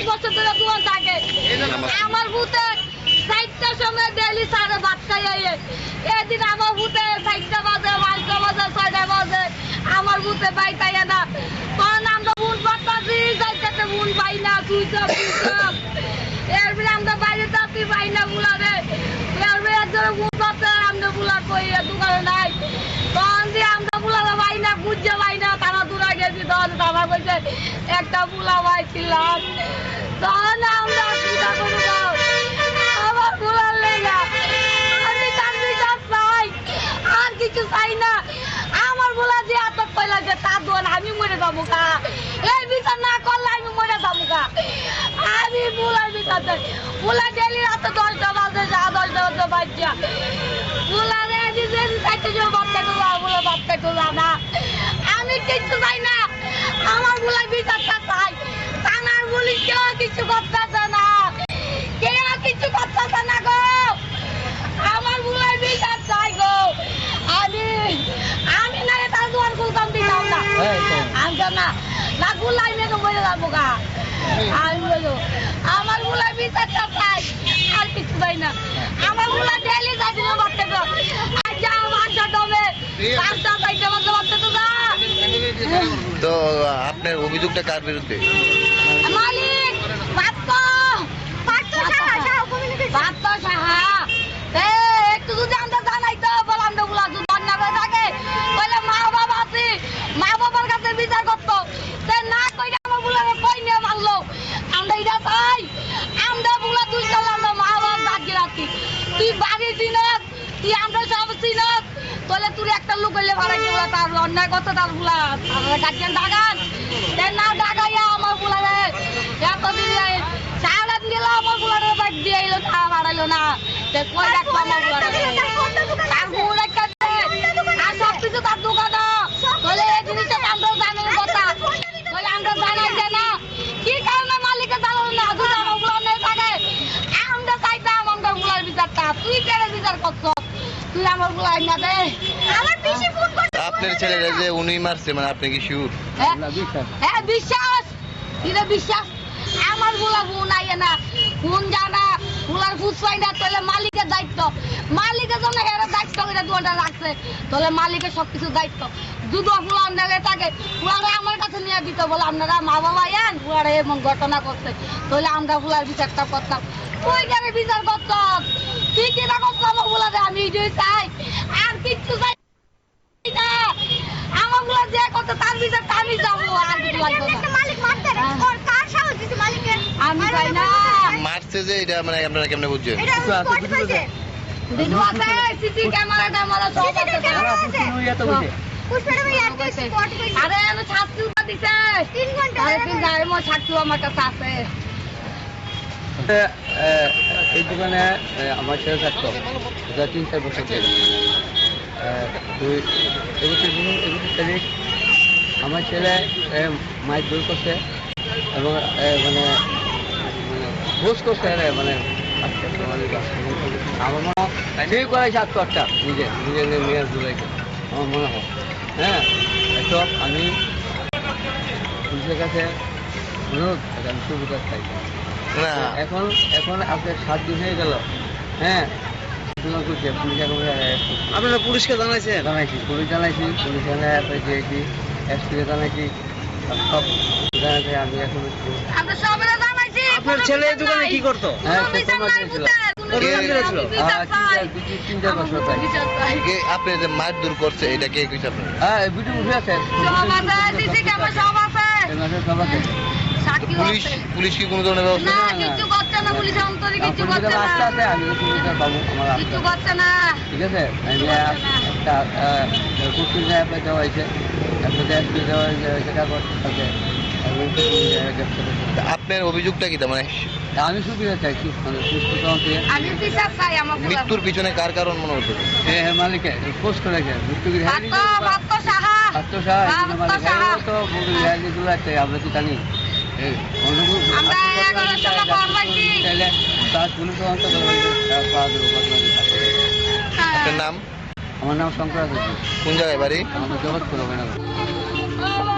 পঞ্চাশ বছর ধরে দোয়ান থাকে আমার বুতে চারটার সময় ডেলি সাড়ে ভাত খাই এদিন আমার বুতে চারটা বাজে, পাঁচটা বাজে, ছয়টা বাজে। আমার বুতে পাই তাই না। তখন আমরা বুন পাঠাচ্ছি চারটাতে বুন পাই না আমরা বাইরে যাচ্ছি, পাই না বুলারে। এরপরে আমরা বুলা কই দোকানে নাই। তখন আমরা পাই না তখন তারা কইছে একটা বুলা পাইছিলাম তখন আমরা চিন্তা করব। আমার বুলার লেগা। আমি তার বিচার চাই। আর কিছু চাই না। আমার বলা যে এত কইলা যে তার দোয়ান আমি মরে যাব গা। এই বিচার না করলে আমি মরে যাব গা। আমি বুলার বিচার চাই। বুলা ডেলি রাতে দশটা বাজে যা, দশটা বাজে বাজ্যা বুলারে নিজে চাইতে যে বাচ্চা গুলো বুলা বাচ্চা গুলো না। আমি কিছু চাই না। আমার বুলার বিচারটা চাই থানার পুলিশ কেউ কিছু করতেছে না। কেউ কিছু করতেছে না গো। আমার বুলাই বিচার চাই গো। আমি আমি না এটা দুয়ার কুলকাম দিতাম না। আমি না না গুলাই মেয়ে বলে যাব গা। আমি বলো আমার বুলাই বিচারটা চাই। আর কিছু চাই না। আমার বুলাই ডেলি যাই দিল বাচ্চা তো আর যা বাচ্চা ডবে পাঁচটা বাচ্চা তো আপনার অভিযোগটা কার বিরুদ্ধে? মালিক পাত্র পাত্র সাহা সাহা পাত্র সাহা এ একটু যদি আমরা জানাই তো বল আমরা গুলা যদি বন্যা করে থাকে বলে মা বাবা আছে মা বাবার কাছে বিচার করতো তে না কইরা আমার বুলারে কই নিয়ে মারলো আমরা এটা চাই আমরা বুলা তুই চল আমরা মা বাবা দাঁড়িয়ে রাখি তুই বাড়ি চিনত তুই আমরা সব চিনত তাহলে তুই একটা লোক হইলে ভাড়া কি বলা তার অন্যায় কত তার বুলা তার গার্জিয়ান ডাকান। তে না, ডাকাইয়া আমার বুলারে এতদিন সারা দিল আমার বুলারে বাইক দিয়ে এলো, তা বাড়াইলো না। তে কই রাখব আমার বুলারে তার বউ একটা আর সব কিছু তার দোকান। তাহলে এই জিনিসটা আমরা জানার কথা। বিচারটা। তুই কেন বিচার করছ? তুই আমার বুলাই না দে। আমার পিসি ফোন করছে আপনার ছেলেরা যে উনি মারছে মানে আপনি কি শিওর হ্যাঁ হ্যাঁ বিশ্বাস। এটা বিশ্বাস? আমার বলা বোন আইয়ে না। বোন জানা বুলার ফুসফাই না তাহলে মালিকের দায়িত্ব। মালিকের জন্য হেরা দায়িত্ব করে দুটা রাখছে। তাহলে মালিকের সবকিছু দায়িত্ব। দুটো ফুলার নেলে থাকে আমার কাছে নিয়ে দিত বলে আপনারা মা বাবা এন এমন ঘটনা করছে। তাহলে আমরা ফুলার বিচারটা করতাম। তুই কেন বিচার করত? তুই কিনা করতো আমার ফুলারে আমি এটাই চাই। আর কিচ্ছু চাই না। আমার যে কত তার বিচারটা আমি যাব আর কিছু লাগবে না মালিক মারতে রে। কার সাহস দিছে মালিকের? আমি চাই না। মারছে যে এটা মানে আপনারা কেমনে বুঝছেন? দিদু আছে সিসি ক্যামেরা ক্যামেরা সব আছে। আর আমি শাস্তি দিছে। তিন ঘণ্টা আরে তিন গাড়ি মো শাস্তি আমার কাছে আছে। এই আমার ছেলে থাকতো। তিন চার বছর দুই একুশে তারিখ, আমার ছেলে মাইক দূর করছে এবং মানে মানে ঘোষ করছে মানে আমার মনে হয় ঠিক করাইছে নিজে নিজে মেয়ের দূরাইছে আমার মনে হয়। হ্যাঁ এসব আমি পুলিশের কাছে অনুরোধ সুবিধা চাই। না। এখন এখন আপনার সাত দিন হয়ে গেল। হ্যাঁ? আপনারা পুলিশকে জানাইছেন? জানাইছি পুলিশ জানাইছি পুলিশ জানাই এসপিকে জানাইছি সব জানাইছি আমি এখন একটু আমরা সবাই জানাইছি আপনার ছেলে এই দোকানে কি করতো? হ্যাঁ, হ্যাঁ, আপনি যে মার দূর করছে এটা কে কইছে আপনার? হ্যাঁ ভিডিও উঠে আছে। সব আছে, সব আছে। পুলিশ পুলিশ কি কোনো ধরনের ব্যবস্থা না, না। করছে না, পুলিশের অন্তরে পুলিশের করছে রাস্তা আছে না। আমি পাবো আমার রাস্তা করছে না। ঠিক আছে? আমি একটা কুকুর দেওয়া হয়েছে। সেটা করতে আপনার অভিযোগটা কি তার মানে? আমি সুবিধা চাই মৃত্যুর পিছনে কার কারণ মনে হচ্ছে? এ হে মালিকে তো গুলো আমরা তো জানি? আমরা। হ্যাঁ। আপনার নাম আমার নাম শঙ্কর কোন জায়গায় বাড়ি আমাদের জগৎপুর হবে না ও